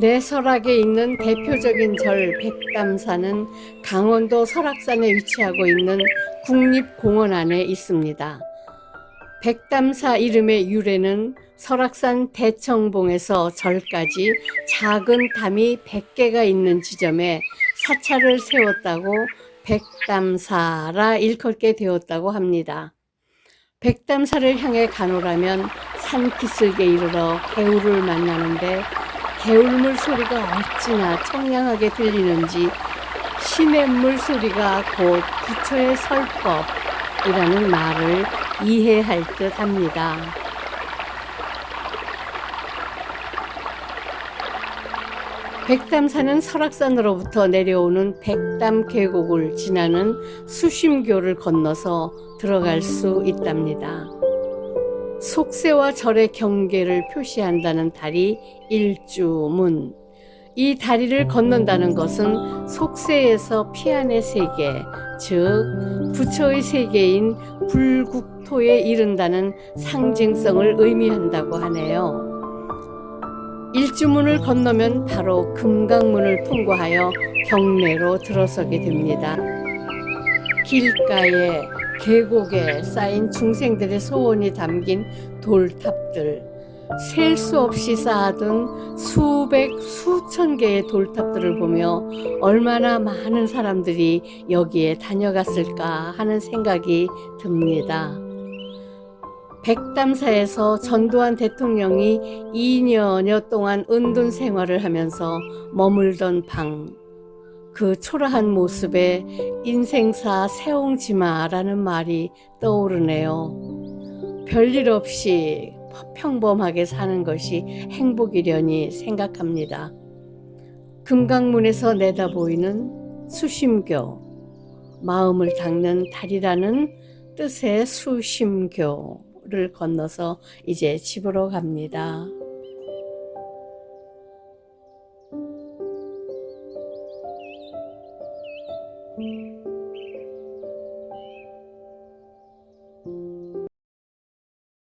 내 설악에 있는 대표적인 절 백담사는 강원도 설악산에 위치하고 있는 국립공원 안에 있습니다. 백담사 이름의 유래는 설악산 대청봉에서 절까지 작은 담이 100개가 있는 지점에 사찰을 세웠다고 백담사라 일컫게 되었다고 합니다. 백담사를 향해 가노라면 산기슭에 이르러 개울을 만나는데 개울물 소리가 어찌나 청량하게 들리는지 시냇물 소리가 곧 부처의 설법이라는 말을 이해할 듯 합니다. 백담사는 설악산으로부터 내려오는 백담 계곡을 지나는 수심교를 건너서 들어갈 수 있답니다. 속세와 절의 경계를 표시한다는 다리 일주문. 이 다리를 건넌다는 것은 속세에서 피안의 세계, 즉 부처의 세계인 불국토에 이른다는 상징성을 의미한다고 하네요. 일주문을 건너면 바로 금강문을 통과하여 경내로 들어서게 됩니다. 길가에 계곡에 쌓인 중생들의 소원이 담긴 돌탑들, 셀 수 없이 쌓아둔 수백, 수천 개의 돌탑들을 보며 얼마나 많은 사람들이 여기에 다녀갔을까 하는 생각이 듭니다. 백담사에서 전두환 대통령이 2년여 동안 은둔 생활을 하면서 머물던 방, 그 초라한 모습에 인생사 세옹지마라는 말이 떠오르네요. 별일 없이 평범하게 사는 것이 행복이려니 생각합니다. 금강문에서 내다 보이는 수심교, 마음을 닦는 달이라는 뜻의 수심교를 건너서 이제 집으로 갑니다. Música